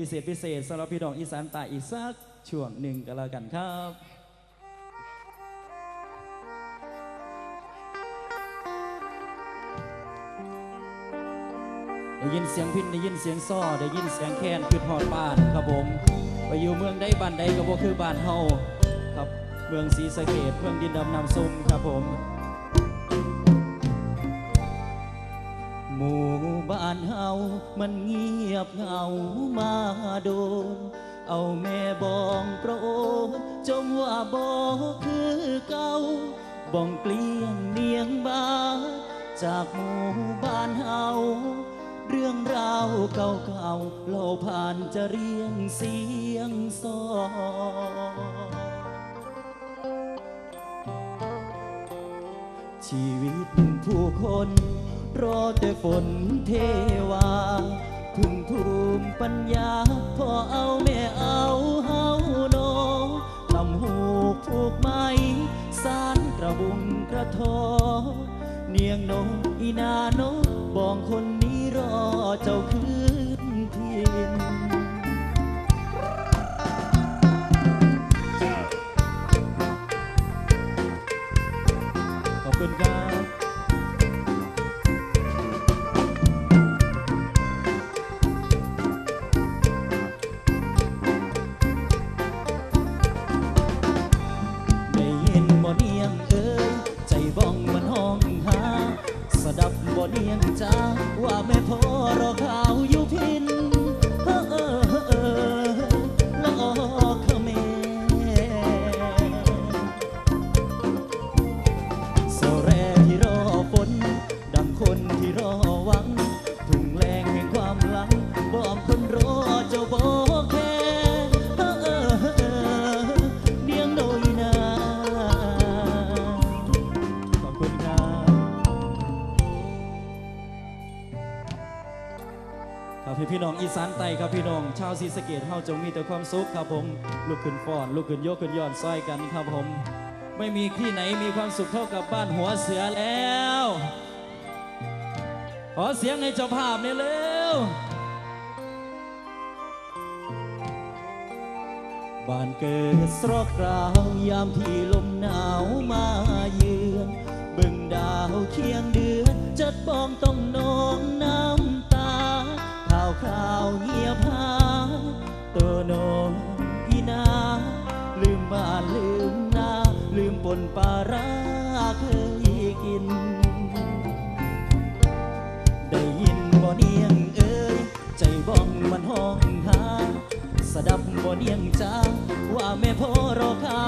พิเศษพิเศษสำหรับพี่น้องอีสานใต้อีกสักช่วงหนึ่งก็แล้วกันครับได้ยินเสียงพินได้ยินเสียงซ้อได้ยินเสียงแคนคือหอดบ้านครับผม ไปอยู่เมืองใดบ้านใดก็บ่คือบ้านเฮาครับเมืองศรีสะเกดเมืองดินดำน้ำซุ่มครับผม หมู่บ้านเฮามันเงียบเหงามาโดน เอาแม่บองโปรดจมว่าบ่คือเก่าบ้องเกลี้ยงเนียงบาจากหมู่บ้านเฮาเรื่องราวเก่าๆเล่าผ่านจะเรียงเสียงซอชีวิตผู้คน รอแต่ฝนเทวาพึ่งภูมิปัญญาพอเอาแม่เอาเฮาโนทำหูกผูกไม้สารกระบุงกระทอ เนียงโนอีนาโนบองคนนี้รอเจ้าคือ จ้าว่าแม่พ่อรอข่าวอยู่พิน ครับพี่พี่น้องอีสานไตครับพี่น้องชาวศรีสะเกดเฮาจงมีแต่ความสุขครับผมลุกขึ้นฟ้อนลุกขึ้นโยกขึ้นย้อนซอยกันครับผม ไม่มีที่ไหนมีความสุขเท่ากับบ้านหัวเสือแล้ว ขอเสียงให้เจ้าภาพเนี่ยเร็วบ้านเกิดสรอกกลาวยามที่ลมหนาวมาเยือนเบิ่งดาวเคียงเดือนจัดบ้องต้องนองน้ำตา ข่าวเงียบหายตัวโนองอีนา ลืมบ้านลืมนาลืมปนปาราเคยกิน ได้ยินบ่เนียงเอ้ยใจบ้องมันห้องหา สดับบ่เนียงจ้าว่าแม่พ่อรอข่า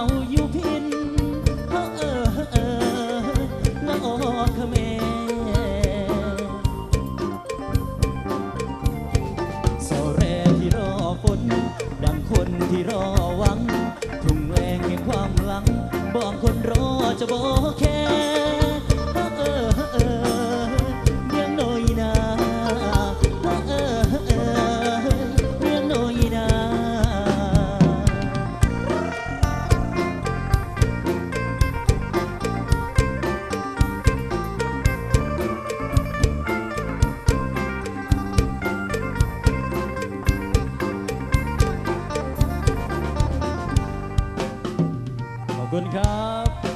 คุณครับ